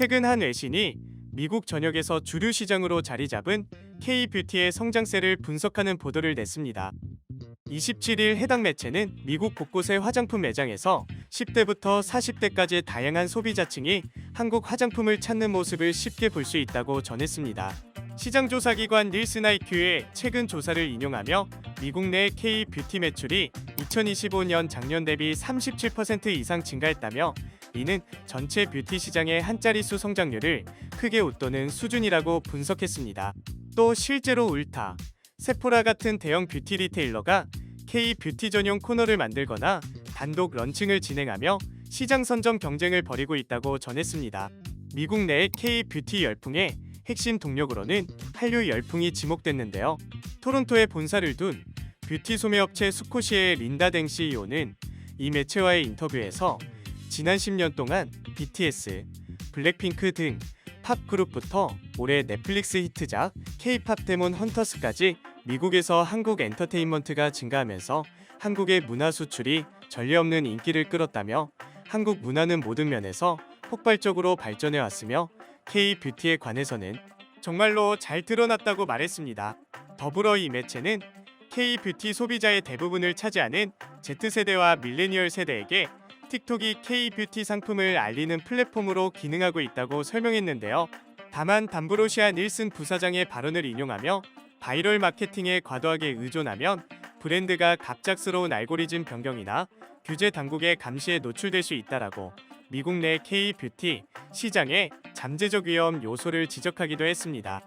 최근 한 외신이 미국 전역에서 주류 시장으로 자리 잡은 K-뷰티의 성장세를 분석하는 보도를 냈습니다. 27일 해당 매체는 미국 곳곳의 화장품 매장에서 10대부터 40대까지의 다양한 소비자층이 한국 화장품을 찾는 모습을 쉽게 볼 수 있다고 전했습니다. 시장조사기관 IQ의 최근 조사를 인용하며 미국 내 K-뷰티 매출이 2025년 작년 대비 37% 이상 증가했다며 이는 전체 뷰티 시장의 한 자릿수 성장률을 크게 웃도는 수준이라고 분석했습니다. 또 실제로 울타, 세포라 같은 대형 뷰티 리테일러가 K 뷰티 전용 코너를 만들거나 단독 런칭을 진행하며 시장 선점 경쟁을 벌이고 있다고 전했습니다. 미국 내 K 뷰티 열풍의 핵심 동력으로는 한류 열풍이 지목됐는데요. 토론토에 본사를 둔 뷰티 소매업체 수코시의 린다 댕 CEO는 이 매체와의 인터뷰에서 지난 10년 동안 BTS, 블랙핑크 등 팝 그룹부터 올해 넷플릭스 히트작 K-팝 데몬 헌터스까지 미국에서 한국 엔터테인먼트가 증가하면서 한국의 문화 수출이 전례 없는 인기를 끌었다며 한국 문화는 모든 면에서 폭발적으로 발전해 왔으며 K-뷰티에 관해서는 정말로 잘 드러났다고 말했습니다. 더불어 이 매체는 K-뷰티 소비자의 대부분을 차지하는 Z세대와 밀레니얼 세대에게 틱톡이 K-뷰티 상품을 알리는 플랫폼으로 기능하고 있다고 설명했는데요. 다만 담브로시아 닐슨 부사장의 발언을 인용하며 바이럴 마케팅에 과도하게 의존하면 브랜드가 갑작스러운 알고리즘 변경이나 규제 당국의 감시에 노출될 수 있다라고 미국 내 K-뷰티 시장의 잠재적 위험 요소를 지적하기도 했습니다.